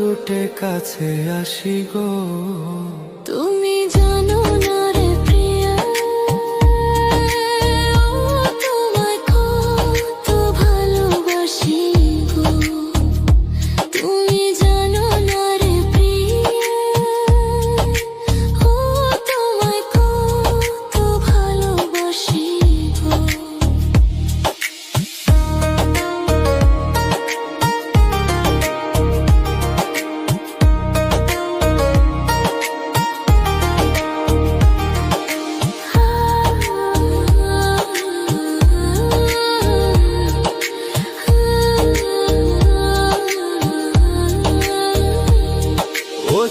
ছুটে কাছে আসি গো।